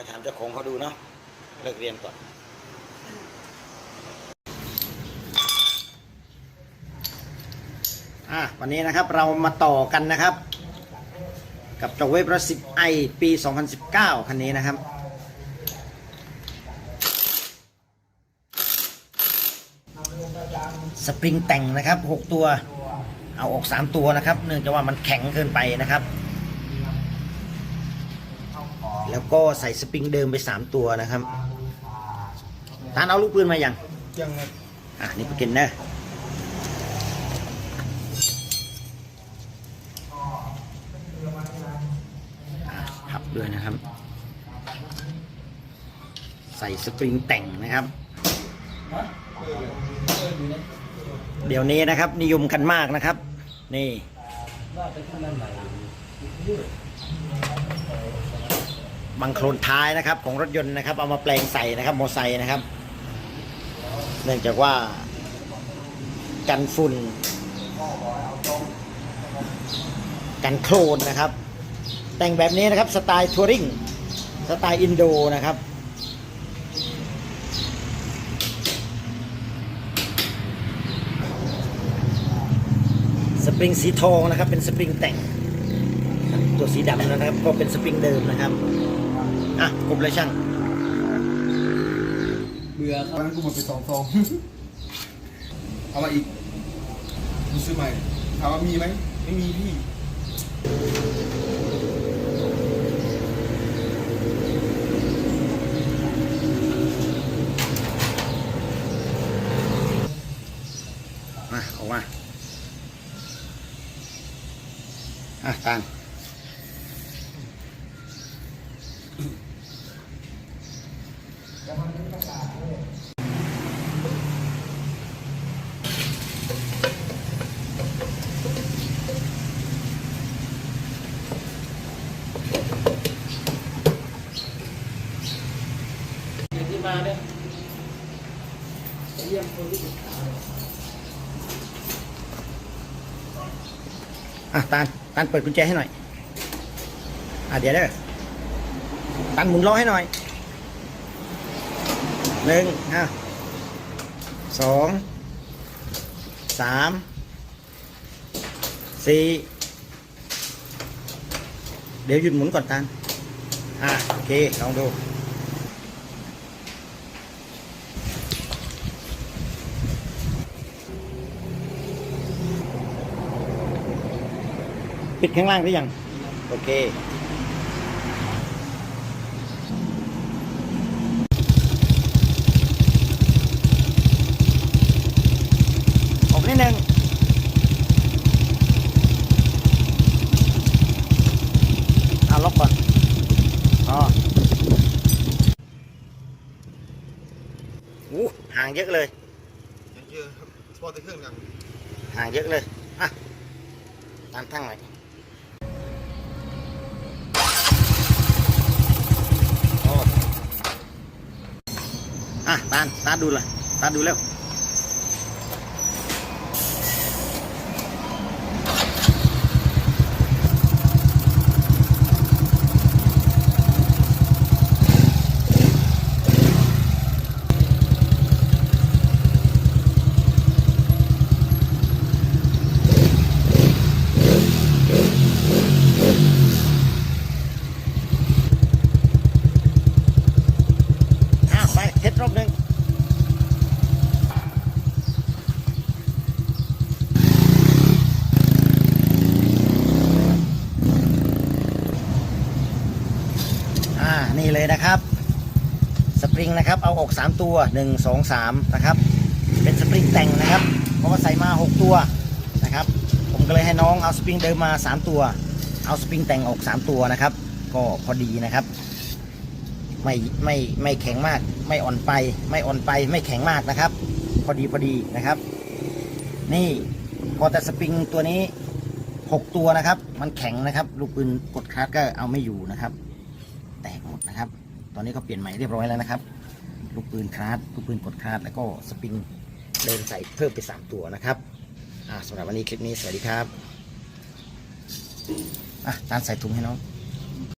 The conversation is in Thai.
มาถามเจ้าของเขาดูเนาะเลิกเรียนก่อนอะวันนี้นะครับเรามาต่อกันนะครับ กับจาเวฟรสิบไอปี 2019 คันนี้นะครับสปริงแต่งนะครับ 6 ตัว เอาออก 3 ตัวนะครับ เนื่องจากว่ามันแข็งเกินไปนะครับ แล้วก็ใส่สปริงเดิมไป 3 ตัวนะครับทานเอาลูกปืนมาอย่างยังไงอะนี่ไปกินเนอะอะพับด้วยนะครับ ใส่สปริงแต่งนะครับ เดี๋ยวนี้นะครับนิยมกันมากนะครับ นี่ บังโคลนท้ายนะครับ ของรถยนต์นะครับ เอามาแปลงใส่นะครับมอไซค์นะครับ เนื่องจากว่า กันฝุ่น กันโคลนนะครับ แต่งแบบนี้นะครับสไตล์ทัวริงสไตล์อินโดนะครับสปริงสีทองนะครับเป็นสปริงแต่งตัวสีดำนะครับก็เป็นสปริงเดิมนะครับ อะกลมเลยช่างเบื่อครับวันนั้นกูหมดไปสองซอง เอามาอีกกูซื้อใหม่ถามว่ามีไหม ไม่มีพี่ มาออกมา อะตางที่มาเนี่ย เยี่ยมคนที่ติดข่าวอะตานตานเปิดกุญแจให้หน่อย อะเดี๋ยวเด้อตานหมุนล้อให้หน่อยหนึ่งอะสองสามสี่เดี๋ยวหยุดหมุนก่อนตานอะโอเคลองดู ปิดข้างล่างหรือยัง โอเค ออกนิดนึงเอาล็อกก่อน อ๋ออู้ห่างเยอะเลยเยอะครับพอแต่เครื่องกันห่างเยอะเลยอะตามทั้งหน่อย อะตาตาดูเลยตาดูเร็ว เทสรอบหนึ่งอ่า นี่เลยนะครับ สปริงนะครับ เอาออก 3 ตัว 1 2 3 นะครับ เป็นสปริงแต่งนะครับ เพราะว่าใส่มา 6 ตัวนะครับ ผมก็เลยให้น้องเอาสปริงเดิมมา 3 ตัว เอาสปริงแต่งออก 3 ตัวนะครับ ก็พอดีนะครับ ไม่ไม่ไม่แข็งมาก ไม่อ่อนไป ไม่อ่อนไป ไม่แข็งมากนะครับ พอดีพอดีนะครับ นี่พอแต่สปริงตัวนี้ 6 ตัวนะครับ มันแข็งนะครับ ลูกปืนกดคลัตก็เอาไม่อยู่นะครับ แตกหมดนะครับ ตอนนี้ก็เปลี่ยนใหม่เรียบร้อยแล้วนะครับ ลูกปืนคลาสลูกปืนกดคลาสแล้วก็สปริงเดินใส่เพิ่มไป 3 ตัวนะครับอ่าสำหรับวันนี้คลิปนี้สวัสดีครับ อะตานใส่ถุงให้น้อง